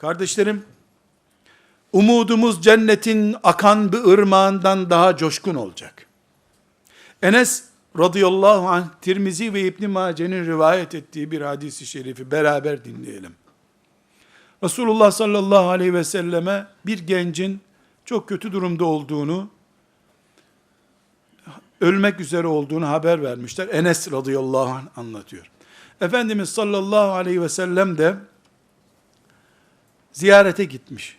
Kardeşlerim, umudumuz cennetin akan bir ırmağından daha coşkun olacak. Enes radıyallahu anh Tirmizi ve İbn Mace'nin rivayet ettiği bir hadisi şerifi beraber dinleyelim. Resulullah sallallahu aleyhi ve selleme bir gencin çok kötü durumda olduğunu, ölmek üzere olduğunu haber vermişler. Enes radıyallahu anh anlatıyor. Efendimiz sallallahu aleyhi ve sellem de ziyarete gitmiş.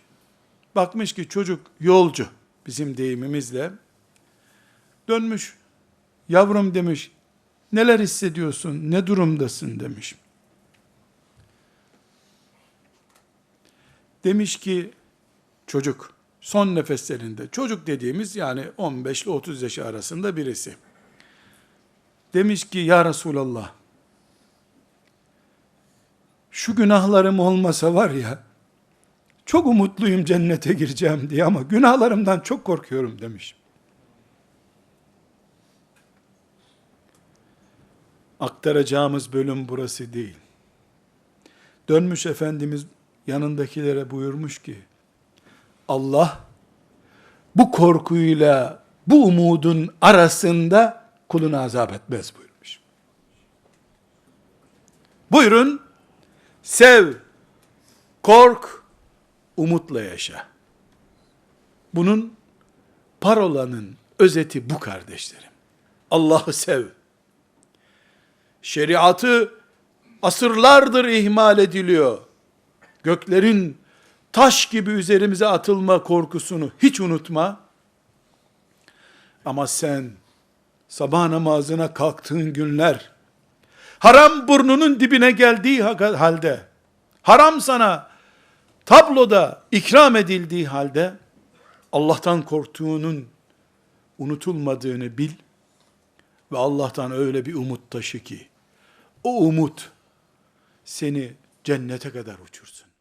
Bakmış ki çocuk yolcu bizim deyimimizle dönmüş. Yavrum demiş neler hissediyorsun ne durumdasın demiş. Demiş ki çocuk son nefeslerinde çocuk dediğimiz yani 15 ile 30 yaş arasında birisi. Demiş ki ya Resulallah şu günahlarım olmasa var ya çok umutluyum cennete gireceğim diye ama günahlarımdan çok korkuyorum demiş. Aktaracağımız bölüm burası değil. Dönmüş Efendimiz yanındakilere buyurmuş ki, Allah bu korkuyla bu umudun arasında kulunu azap etmez buyurmuş. Buyurun, sev, kork, umutla yaşa. Bunun parolanın özeti bu kardeşlerim. Allah'ı sev. Şeriatı asırlardır ihmal ediliyor. Göklerin taş gibi üzerimize atılma korkusunu hiç unutma. Ama sen sabah namazına kalktığın günler, haram burnunun dibine geldiği halde, haram sana tabloda ikram edildiği halde, Allah'tan korktuğunun unutulmadığını bil ve Allah'tan öyle bir umut taşı ki, o umut seni cennete kadar uçursun.